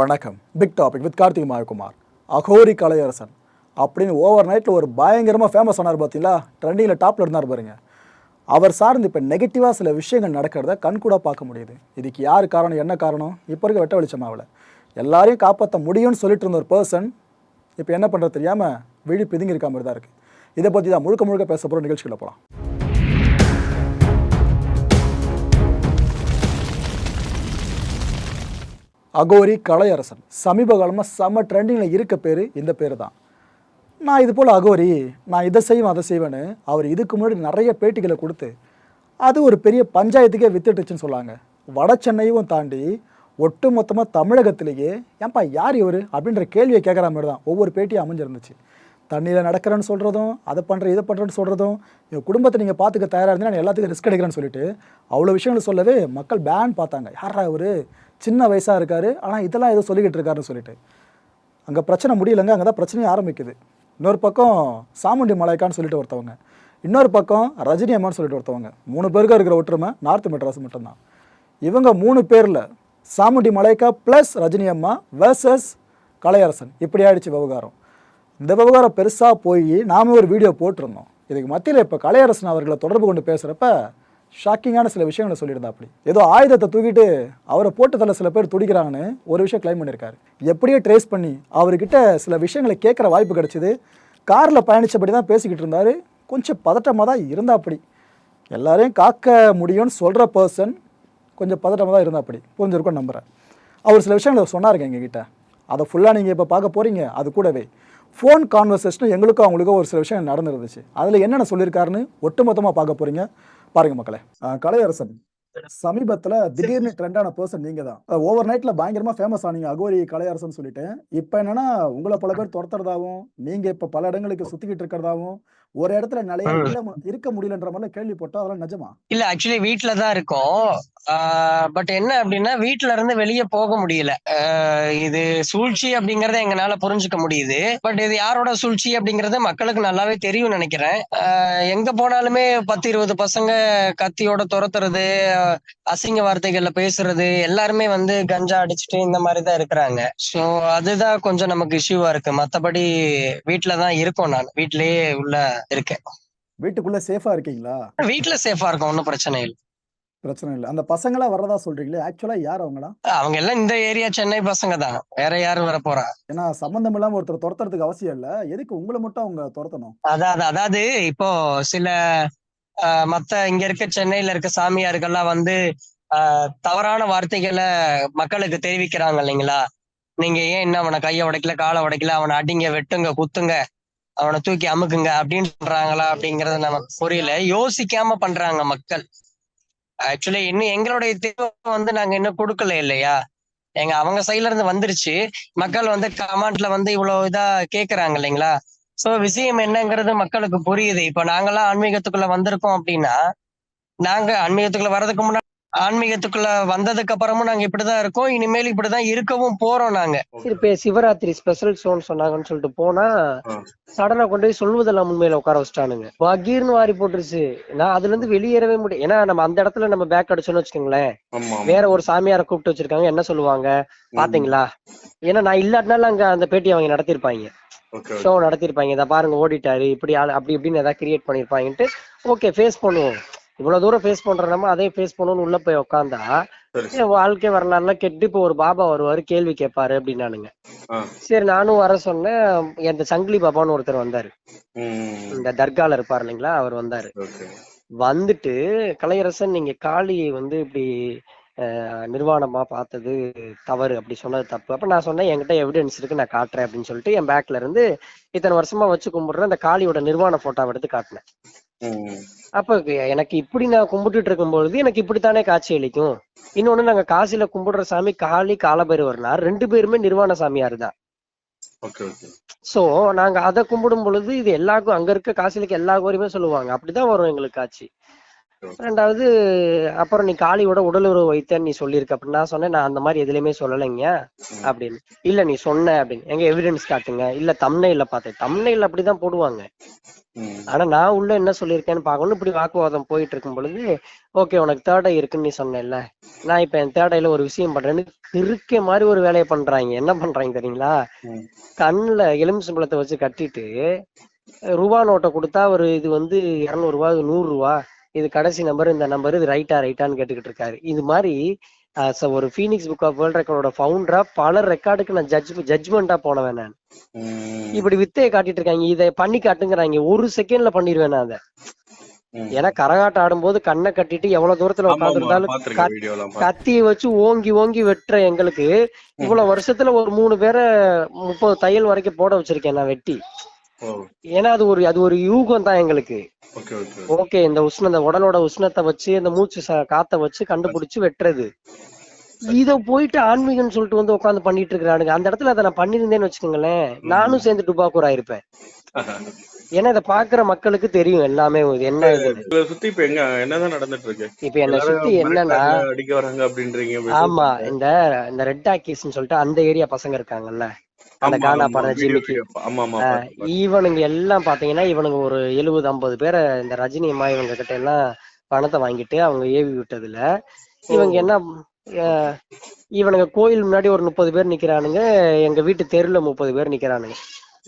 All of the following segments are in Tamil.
வணக்கம். Big topic with Karthik Mayakumar. Aghori Kalaiyarasan. அப்படின்னு ஓவர் நைட்டில் ஒரு பயங்கரமாக ஃபேமஸ் ஆனார் பார்த்தீங்களா ட்ரெண்டிங்கில் டாப்பில் இருந்தார் பாருங்க. அவர் சார்ந்து இப்போ நெகட்டிவாக சில விஷயங்கள் நடக்கிறத கண்கூட பார்க்க முடியுது. இதுக்கு யார் காரணம் என்ன காரணம்? இப்போ இருக்க வெட்ட வெளிச்சமாவில் எல்லாரையும் காப்பாற்ற முடியும்னு சொல்லிட்டு இருந்த ஒரு பர்சன் இப்போ என்ன பண்ணுறது தெரியாமல் விழி பிதுங்கி இருக்க மாதிரி தான் இருக்குது இதை பற்றி தான் முழுக்க முழுக்க பேச போகிற நிகழ்ச்சிகளை போகலாம் அகோரி கலையரசன். சமீப காலமாக செம்ம ட்ரெண்டிங்கில் இருக்க பேர் இந்த பேர் தான். நான் இது போல் அகோரி நான் இதை செய்வேன் அதை செய்வேன்னு அவர் இதுக்கு முன்னாடி நிறைய பேட்டிகளை கொடுத்து அது ஒரு பெரிய பஞ்சாயத்துக்கே வித்துட்டுச்சுன்னு சொல்லாங்க. வட சென்னையும் தாண்டி ஒட்டு மொத்தமாக தமிழகத்திலேயே ஏன்பா யார் இவர்? அப்படின்ற கேள்வியை கேட்குற மாதிரி தான் ஒவ்வொரு பேட்டியும் அமைஞ்சிருந்துச்சு. தண்ணியில் நடக்கிறேன்னு சொல்கிறதும் அதை பண்ணுறேன் இதை பண்ணுறேன்னு சொல்கிறதும் என் குடும்பத்தை நீங்கள் பார்த்துக்க தயாராக இருந்தால் நான் எல்லாத்துக்கும் ரிஸ்க் எடுக்கிறேன்னு சொல்லிட்டு அவ்வளோ விஷயங்கள் சொல்லவே மக்கள் பேன் பார்த்தாங்க. யாரா இவர்? சின்ன வயசாக இருக்கார் ஆனால் இதெல்லாம் ஏதோ சொல்லிக்கிட்டு இருக்காருன்னு சொல்லிட்டு. அங்கே பிரச்சனை முடியலங்க அங்கே தான் பிரச்சனையும் ஆரம்பிக்குது. இன்னொரு பக்கம் சாமுண்டி மலைக்கான்னு சொல்லிட்டு ஒருத்தவங்க. இன்னொரு பக்கம் ரஜினி அம்மான்னு சொல்லிட்டு ஒருத்தவங்க. மூணு பேருக்கு இருக்கிற ஒற்றுமை நார்த் மெட்ராஸ் மட்டும்தான். இவங்க மூணு பேரில் சாமுண்டி மலைக்கா ப்ளஸ் ரஜினி அம்மா வேர்சஸ் கலையரசன். இப்படி ஆயிடுச்சு விவகாரம். இந்த விவகாரம் பெருசாக போய் நாம ஒரு வீடியோ போட்டிருந்தோம். இதுக்கு மத்தியில் இப்போ கலையரசன் அவர்களை தொடர்பு கொண்டு பேசுகிறப்ப ஷாக்கிங்கான சில விஷயங்களை சொல்லியிருந்தாப்படி. ஏதோ ஆயுதத்தை தூக்கிட்டு அவரை போட்டு தள்ள சில பேர் துடிக்கிறாங்கன்னு ஒரு விஷயம் கிளைம் பண்ணியிருக்காரு. எப்படியே ட்ரேஸ் பண்ணி அவர்கிட்ட சில விஷயங்களை கேட்குற வாய்ப்பு கிடைச்சிது. காரில் பயணித்தபடி தான் பேசிக்கிட்டு இருந்தார். கொஞ்சம் பதட்டமாக தான் இருந்தாப்படி. எல்லாரையும் காக்க முடியும்னு சொல்கிற பர்சன் கொஞ்சம் பதட்டமாக தான் இருந்தாப்படி. புரிஞ்சிருக்கும் நம்புகிறேன் அவர் சில விஷயங்களை சொன்னாருங்க எங்ககிட்ட. அதை ஃபுல்லாக நீங்கள் இப்போ பார்க்க போகிறீங்க அது கூடவே. ஃபோன் கான்வர்சேஷனும் எங்களுக்கும் அவங்களுக்கும் ஒரு சில விஷயம் நடந்துருந்துச்சு. அதில் என்னென்ன சொல்லியிருக்காருன்னு ஒட்டுமொத்தமாக பார்க்க போகிறீங்க பாருங்க மக்களே. கலையரசன் சமீபத்தில் திடீர்னு ட்ரெண்டான பர்சன் நீங்கள் தான் ஓவர் நைட்டில் பயங்கரமாக ஃபேமஸ் ஆனீங்க அகோரி கலையரசன் சொல்லிட்டு. இப்போ என்னன்னா உங்களை பல பேர் துரத்துறதாவும் நீங்கள் இப்போ பல இடங்களுக்கு சுற்றிக்கிட்டு இருக்கிறதாவும் ஒரு இடத்துல நிலையா இருக்க முடியலன்ற மாதிரிலாம் கேள்விப்பட்டோம் அதெல்லாம் நிஜமா? இல்ல ஆக்சுவலி வீட்ல தான் இருக்கோம். பட் என்ன அப்படின்னா வீட்ல இருந்து வெளியே போக முடியல. இது சூழ்ச்சி அப்படிங்கறத எங்களால புரிஞ்சுக்க முடியுது. பட் இது யாரோட சூழ்ச்சி அப்படிங்கறது மக்களுக்கு நல்லாவே தெரியும் நினைக்கிறேன். எங்க போனாலுமே பத்து இருபது பசங்க கத்தியோட துரத்துறது அசிங்க வார்த்தைகள்ல பேசுறது எல்லாருமே வந்து கஞ்சா அடிச்சுட்டு இந்த மாதிரி தான் இருக்கிறாங்க. சோ அதுதான் கொஞ்சம் நமக்கு இஷ்யூவா இருக்கு. மத்தபடி வீட்ல தான் இருக்கோம் நான். வீட்லயே உள்ள இருக்கேன். வீட்டுக்குள்ள சேஃபா இருக்கீங்களா? வீட்ல சேஃபா இருக்கும். ஒன்றும் பிரச்சனை இல்லை. பிரச்சனை இல்லை. அந்த பசங்களா வர்றதா சொல்றீங்களே? ஆக்சுவலா யார் அவங்களா? அவங்க எல்லாம் இந்த ஏரியா சென்னை பசங்க தான். வேற யாரும் வர போறா ஏன்னா சம்பந்தம் இல்லாம ஒருத்தர் துரத்துறதுக்கு அவசியம் இல்ல. எதுக்கு உங்களை மட்டும் அவங்க துரத்தணும்? அதாவது அதாவது இப்போ சில மத்த இங்க இருக்க சென்னையில இருக்க சாமியார்கள்லாம் வந்து தவறான வார்த்தைகளை மக்களுக்கு தெரிவிக்கிறாங்க இல்லைங்களா? நீங்க ஏன் என்ன அவனை கையை உடைக்கல காலை உடைக்கல அவனை அடிங்க வெட்டுங்க குத்துங்க அவனை தூக்கி அமுக்குங்க அப்படின்னு சொல்றாங்களா அப்படிங்கறது நமக்கு புரியல. யோசிக்காம பண்றாங்க மக்கள். ஆக்சுவலி இன்னும் எங்களுடைய தேவை வந்து நாங்க இன்னும் கொடுக்கல இல்லையா? எங்க அவங்க சைட்ல இருந்து வந்துருச்சு. மக்கள் வந்து கமெண்ட்ல வந்து இவ்வளவு இதா கேக்குறாங்க இல்லைங்களா? சோ விஷயம் என்னங்கிறது மக்களுக்கு புரியுது. இப்ப நாங்கெல்லாம் ஆன்மீகத்துக்குள்ள வந்திருக்கோம் அப்படின்னா நாங்க ஆன்மீகத்துக்குள்ள வர்றதுக்கு முன்னாடி ஆன்மீகத்துக்குள்ள வந்ததுக்கு அப்புறமும் நாங்க இப்படிதான் இருக்கோம். இனிமேல் இப்படிதான் இருக்கவும் போறோம் நாங்க. சரி இப்ப சிவராத்திரி ஸ்பெஷல் ஷோன்னு சொன்னாங்கன்னு சொல்லிட்டு போனா சடனா கொண்டு போய் சொல்வதெல்லாம் உண்மையில உட்கார வச்சிட்டானுங்க. பகீர்னு வாரி போட்டுருச்சு. நான் அதுல இருந்து வெளியேறவே முடியும் ஏன்னா நம்ம அந்த இடத்துல நம்ம பேக் அடிச்சோம்னு வச்சுக்கோங்களேன். ஆமா வேற ஒரு சாமியாரை கூப்பிட்டு வச்சிருக்காங்க. என்ன சொல்லுவாங்க? பாத்தீங்களா? ஏன்னா நான் இல்லாட்டினாலும் அங்க அந்த பேட்டி அவங்க நடத்திருப்பாங்க ஓகே ஷோ நடத்திருப்பாங்க இதை பாருங்க ஓடிட்டாரு. இப்படி ஆளு- அப்படி இப்படின்னு ஏதாவது கிரியேட் பண்ணிருப்பாங்கன்ட்டு ஓகே ஃபேஸ் பண்ணுவோம். இவ்வளவு தூரம் ஃபேஸ் பண்ற நம்ம அதே ஃபேஸ் பண்ணணும்னு உள்ள போய் உட்காந்தா என் வாழ்க்கை வரலாறுலாம் கெட்டு இப்போ ஒரு பாபா வருவாரு கேள்வி கேட்பாரு அப்படின்னானுங்க. சரி நானும் வர சொன்னேன். இந்த சங்கிலி பாபான்னு ஒருத்தர் வந்தாரு. இந்த தர்கால இருப்பார் இல்லைங்களா அவர் வந்தாரு. வந்துட்டு கலையரசன் நீங்க காளியை வந்து இப்படி நிர்வாணமா பார்த்தது தவறு அப்படி சொன்னது தப்பு. அப்ப நான் சொன்னேன் என்கிட்ட எவிடன்ஸ் இருக்கு நான் காட்டுறேன் அப்படின்னு சொல்லிட்டு என் பேக்ல இருந்து இத்தனை வருஷமா வச்சு கும்பிடுற அந்த காளியோட நிர்வாண போட்டோவை எடுத்து காட்டினேன். அப்ப எனக்கு இப்படி நான் கும்பிட்டுட்டு இருக்கும் பொழுது எனக்கு இப்படித்தானே காட்சி அளிக்கும்? இன்னொன்னு நாங்க காசில கும்பிடுற சாமி காளி காலபைரவர்னார் ரெண்டு பேருமே நிர்வாண சாமியார் தான் ஓகே ஓகே. சோ நாங்க அதை கும்பிடும் பொழுது இது எல்லாருக்கும் அங்க இருக்க காசிலுக்கு எல்லா கோரியுமே சொல்லுவாங்க. அப்படிதான் வரும் எங்களுக்கு காட்சி. ரெண்டாவது அப்புறம் நீ காளியோட உடலுறவு வைத்தேன்னு நீ சொல்லியிருக்க. அப்படின்னு நான் சொன்னேன் நான் அந்த மாதிரி எதுலயுமே சொல்லலைங்க அப்படின்னு. இல்ல நீ சொன்ன அப்படின்னு. எங்க எவிடன்ஸ் காட்டுங்க. இல்ல தம்னையில பார்த்தேன். தம்னையில அப்படிதான் போடுவாங்க. ஆனா நான் உள்ள என்ன சொல்லியிருக்கேன்னு பார்க்கணும் இப்படி வாக்குவாதம் போயிட்டு இருக்கும் பொழுது ஓகே உனக்கு தேர்ட் ஐ இருக்குன்னு நீ சொன்னேல்ல. நான் இப்ப என் தேர்ட் ஐல ஒரு விஷயம் பண்றேன்னு கிறுக்க மாதிரி ஒரு வேலையை பண்றாங்க. என்ன பண்றாங்க தெரியுங்களா. கண்ணுல எலுமிச்சம்பழத்தை வச்சு கட்டிட்டு ரூபா நோட்டை கொடுத்தா ஒரு இது வந்து இருநூறு ரூபா நூறு ரூபா. இது கடைசி நம்பர் இந்த நம்பர் இது ரைட்டா ரைட்டான்னு கேட்டுக்கிட்டு இருக்காரு. இது மாதிரி ஒரு ஃபீனிக்ஸ் புக் ஆஃப் வேர்ல்ட் ரெக்கார்டோட ஃபவுண்டரா பல ரெக்கார்டுக்கு நான் ஜட்ஜ் ஜட்ஜ்மெண்டா போனவன் நான். இப்படி வித்தையை காட்டிட்டு இருக்காங்க. இதை பண்ணி காட்டுங்கிறாங்க. ஒரு செகண்ட்ல பண்ணிடுவேன் நான் அதை. ஏன்னா கரகாட்டம் ஆடும்போது கண்ணை கட்டிட்டு எவ்வளவு தூரத்துல உட்காந்துருந்தாலும். கத்தியை வச்சு ஓங்கி ஓங்கி வெட்டுற எங்களுக்கு இவ்வளவு வருஷத்துல ஒரு மூணு பேரை முப்பது தையல் வரைக்கும் போட வச்சிருக்கேன் நான் வெட்டி. ஏன்னா அது ஒரு அது ஒரு யூகம் தான் எங்களுக்கு. ஓகே இந்த உஷ்ணம் இந்த உடலோட உஷ்ணத்தை வச்சு இந்த மூச்சு காத்த வச்சு கண்டுபிடிச்சு வெட்டுறது. இத போயிட்டு ஆன்மீகம்னு சொல்லிட்டு வந்து உட்காந்து பண்ணிட்டு இருக்கிறானுங்க. அந்த இடத்துல அதை நான் பண்ணியிருந்தேன்னு வச்சுக்கோங்களேன். நானும் சேர்ந்து டுபாக்கூர் ஆயிருப்பேன். ஏன்னா இதை பாக்குற மக்களுக்கு தெரியும் எல்லாமே. என்ன சுத்தி இப்ப எங்க என்னதான் நடந்துட்டு இருக்கு இப்ப என்னை சுத்தி என்னன்னா அடிக்க வராங்க அப்படின்றீங்க அப்படி ஆமா. இந்த இந்த ரெட் ஆக்கீஸ்ன்னு சொல்லிட்டு அந்த ஏரியா பசங்க இருக்காங்கல்ல. அந்த கானா video, ஜிமிக்கி. இவனுங்க எல்லாம் பாத்தீங்கன்னா இவனுங்க ஒரு எழுபது ஐம்பது பேரை இந்த ரஜினி அம்மா இவங்க கிட்ட எல்லாம் பணத்தை வாங்கிட்டு அவங்க ஏவி விட்டதுல இவங்க என்ன இவனுங்க கோயில் முன்னாடி ஒரு முப்பது பேர் நிக்கிறானுங்க எங்க வீட்டு தெருல முப்பது பேர் நிக்கிறானுங்க.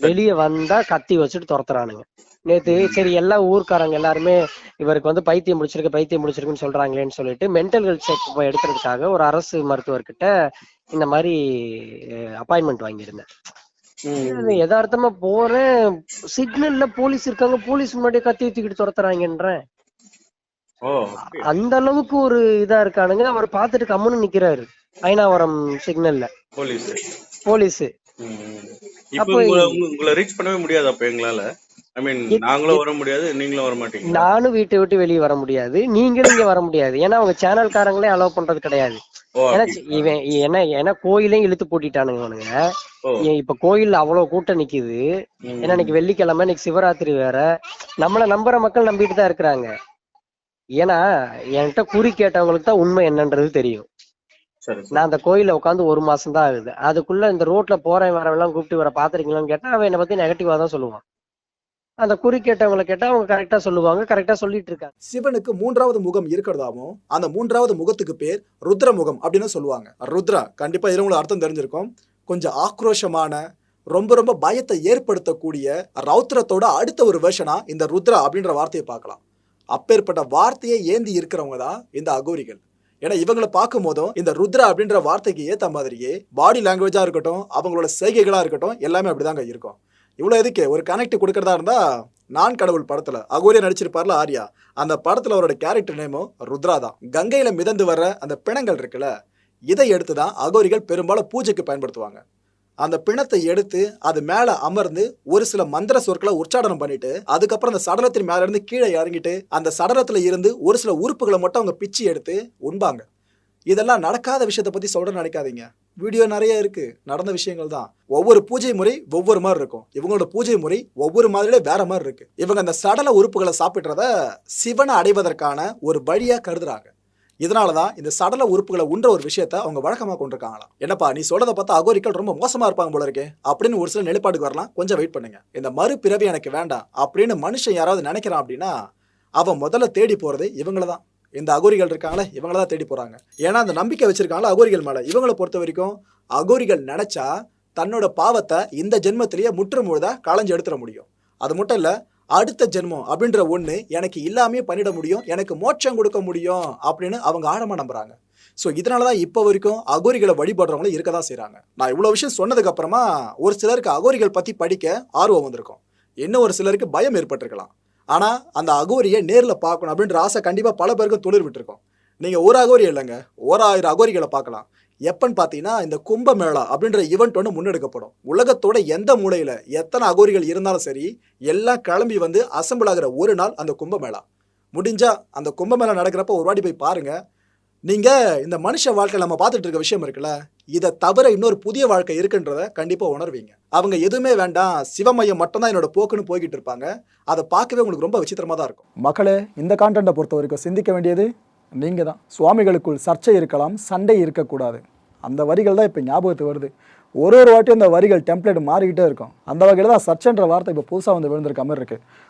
வெளியே வந்தா கத்தி வச்சுட்டு துரத்துறானுங்க. நேத்து சரி எல்லா ஊர்க்காரங்க எல்லாருமே இவருக்கு வந்து பைத்தியம் முடிச்சிருக்கு பைத்தியம் முடிச்சிருக்குன்னு சொல்றாங்களேன்னு சொல்லிட்டு மென்டல் ஹெல்த் செக் எடுக்கிறதுக்காக ஒரு அரசு மருத்துவர்கிட்ட இந்த மாதிரி அப்பாயின்மெண்ட் வாங்கியிருந்தேன். யதார்த்தமா போறேன். சிக்னல்ல போலீஸ் இருக்காங்க போலீஸ் முன்னாடி கத்தி தூக்கிட்டு துரத்துறாங்கன்றேன்? அந்த அளவுக்கு ஒரு இதா இருக்கானுங்க. அவர் பார்த்துட்டு கம்முன்னு நிக்கிறாரு ஐநாவரம் சிக்னல்ல போலீஸ். போலீஸ். அப்போ உங்களை உங்க- உங்களை ரீச் பண்ணவே முடியாது அப்ப எங்களால. ஐ மீன் நாங்களும் வர முடியாது நீங்களும் வர மாட்டீங்களா? நானும் வீட்டை விட்டு வெளியே வர முடியாது நீங்களும் இங்க வர முடியாது. ஏன்னா அவங்க சேனல்காரங்களே அலோவ் பண்றது கிடையாது. ஏன்னா. இவன் என்ன ஏன்னா கோயிலையும் இழுத்து பூட்டிட்டானுங்க ஏன் இப்ப கோயில்ல அவ்வளவு கூட்டம் நிக்குது. ஏன்னா இன்னைக்கு வெள்ளிக்கிழமை இன்னைக்கு சிவராத்திரி வேற. நம்மள நம்புற மக்கள் நம்பிட்டு தான் இருக்கிறாங்க. ஏன்னா என்கிட்ட குறி கேட்டவங்களுக்கு தான் உண்மை என்னன்றது தெரியும். நான் அந்த கோயில்ல உட்காந்து ஒரு மாசம் தான் ஆகுது. அதுக்குள்ள இந்த ரோட்ல போறேன் வரவெல்லாம் கூப்பிட்டு வர பாத்திருக்கீங்களான்னு கேட்டா அவன் என்னை பத்தி நெகட்டிவா தான் சொல்லுவான். அந்த குறி கேட்டவங்களை கேட்டா அவங்க கரெக்டா சொல்லுவாங்க கரெக்டா சொல்லிட்டு இருக்காங்க. சிவனுக்கு மூன்றாவது முகம் இருக்கிறதாவும் அந்த மூன்றாவது முகத்துக்கு பேர் ருத்ர முகம் அப்படின்னு சொல்லுவாங்க. ருத்ரா கண்டிப்பா இருவங்களுக்கு அர்த்தம் தெரிஞ்சிருக்கும். கொஞ்சம் ஆக்ரோஷமான ரொம்ப ரொம்ப பயத்தை ஏற்படுத்தக்கூடிய ரௌத்ரத்தோட அடுத்த ஒரு வெர்ஷனா இந்த ருத்ரா அப்படின்ற வார்த்தையை பார்க்கலாம். அப்பேற்பட்ட வார்த்தையை ஏந்தி இருக்கிறவங்க தான் இந்த அகோரிகள். ஏன்னா இவங்களை பார்க்கும் போதும் இந்த ருத்ரா அப்படின்ற வார்த்தைக்கு ஏத்த மாதிரியே பாடி லாங்குவேஜா இருக்கட்டும் அவங்களோட செய்கைகளா இருக்கட்டும் எல்லாமே அப்படிதாங்க இருக்கும். இவ்வளோ எதுக்கு? ஒரு கனெக்ட் கொடுக்கறதா இருந்தால் நான் கடவுள் படத்தில் அகோரியா நடிச்சிருப்பார்ல ஆர்யா. அந்த படத்தில் அவரோட கேரக்டர் நேமும் ருத்ரா தான். கங்கையில் மிதந்து வர்ற அந்த பிணங்கள் இருக்குல்ல இதை எடுத்து தான் அகோரிகள் பெரும்பாலும் பூஜைக்கு பயன்படுத்துவாங்க. அந்த பிணத்தை எடுத்து அது மேலே அமர்ந்து ஒரு சில மந்திர சொற்களை உச்சாடனம் பண்ணிட்டு அதுக்கப்புறம் அந்த சடலத்தின் மேல இருந்து கீழே இறங்கிட்டு அந்த சடலத்துல இருந்து ஒரு சில உறுப்புகளை மட்டும் அவங்க பிச்சு எடுத்து உண்பாங்க. இதெல்லாம் நடக்காத விஷயத்தை பத்தி சொல்ற நினைக்காதீங்க. வீடியோ நிறைய இருக்கு. நடந்த விஷயங்கள் தான். ஒவ்வொரு பூஜை முறை ஒவ்வொரு மாதிரி இருக்கும். இவங்களோட பூஜை முறை ஒவ்வொரு மாதிரியே வேற மாதிரி இருக்கு. இவங்க அந்த சடல உறுப்புகளை சாப்பிட்றத சிவனை அடைவதற்கான ஒரு வழியா கருதுறாங்க. இதனால தான் இந்த சடல உறுப்புகளை உண்ற ஒரு விஷயத்த அவங்க வழக்கமாக கொண்டிருக்காங்களாம். என்னப்பா நீ சொல்றதை பார்த்தா அகோரிக்கல் ரொம்ப மோசமா இருப்பாங்க போல இருக்கே. அப்படின்னு ஒரு சில நிலைப்பாடுக்கு வரலாம். கொஞ்சம் வெயிட் பண்ணுங்க. இந்த மறுபிறவி எனக்கு வேண்டாம் அப்படின்னு மனுஷன் யாராவது நினைக்கிறான் அப்படின்னா அவன் முதல்ல தேடி போறது இவங்கள தான். இந்த அகோரிகள் இருக்காங்களே இவங்கள தான் தேடி போகிறாங்க ஏன்னா அந்த நம்பிக்கை வச்சுருக்காங்களா அகோரிகள் மேலே. இவங்களை பொறுத்த வரைக்கும் அகோரிகள் நினச்சா தன்னோட பாவத்தை இந்த ஜென்மத்திலேயே முற்று முழுதாக களைஞ்சு எடுத்துட முடியும். அது மட்டும் இல்லை அடுத்த ஜென்மம் அப்படின்ற ஒன்று எனக்கு இல்லாமே பண்ணிட முடியும் எனக்கு மோட்சம் கொடுக்க முடியும் அப்படின்னு அவங்க ஆழமாக நம்புகிறாங்க ஸோ இதனால தான் இப்போ வரைக்கும் அகோரிகளை வழிபடுறவங்களும் இருக்க தான் செய்கிறாங்க நான் இவ்வளோ விஷயம் சொன்னதுக்கப்புறமா ஒரு சிலருக்கு அகோரிகள் பற்றி படிக்க ஆர்வம் வந்திருக்கும். இன்னும் ஒரு சிலருக்கு பயம் ஏற்பட்டிருக்கலாம். ஆனால் அந்த அகோரியை நேரில் பார்க்கணும் அப்படின்ற ஆசை கண்டிப்பாக பல பேருக்கு துளிர் விட்டுருக்கும். நீங்கள் ஒரு அகோரி இல்லைங்க ஓராயிரம் அகோரிகளை பார்க்கலாம். எப்பன்னு பார்த்தீங்கன்னா இந்த கும்பமேளா அப்படின்ற ஈவெண்ட் ஒன்று முன்னெடுக்கப்படும். உலகத்தோட எந்த மூலையில் எத்தனை அகோரிகள் இருந்தாலும் சரி எல்லாம் கிளம்பி வந்து அசம்பிள் ஆகிற ஒரு நாள் அந்த கும்பமேளா. முடிஞ்சால் அந்த கும்பமேளா நடக்கிறப்ப ஒரு வாட்டி போய் பாருங்கள் நீங்கள் இந்த மனுஷ வாழ்க்கையில் நம்ம பார்த்துட்டு இருக்க விஷயம் இருக்குல்ல இதை தவிர இன்னொரு புதிய வாழ்க்கை இருக்குன்றத கண்டிப்பாக உணர்வீங்க. அவங்க எதுவுமே வேண்டாம் சிவமையம் மட்டும்தான் என்னோட போக்குன்னு போய்கிட்டு இருப்பாங்க. அதை பார்க்கவே உங்களுக்கு ரொம்ப விசித்திரமாக தான் இருக்கும். மக்களே இந்த கான்டென்ட்டை பொறுத்த வரைக்கும் சிந்திக்க வேண்டியது நீங்கள் தான். சுவாமிகளுக்குள் சர்ச்சை இருக்கலாம் சண்டை இருக்கக்கூடாது. அந்த வரிகள் தான் இப்போ ஞாபகத்துக்கு வருது. ஒரு ஒரு வாட்டியும் அந்த வரிகள் டெம்ப்ளேட் மாறிக்கிட்டே இருக்கும். அந்த வகையில் தான் சர்ச்சைன்ற வார்த்தை இப்போ புதுசாக வந்து விழுந்திருக்க மாதிரி இருக்குது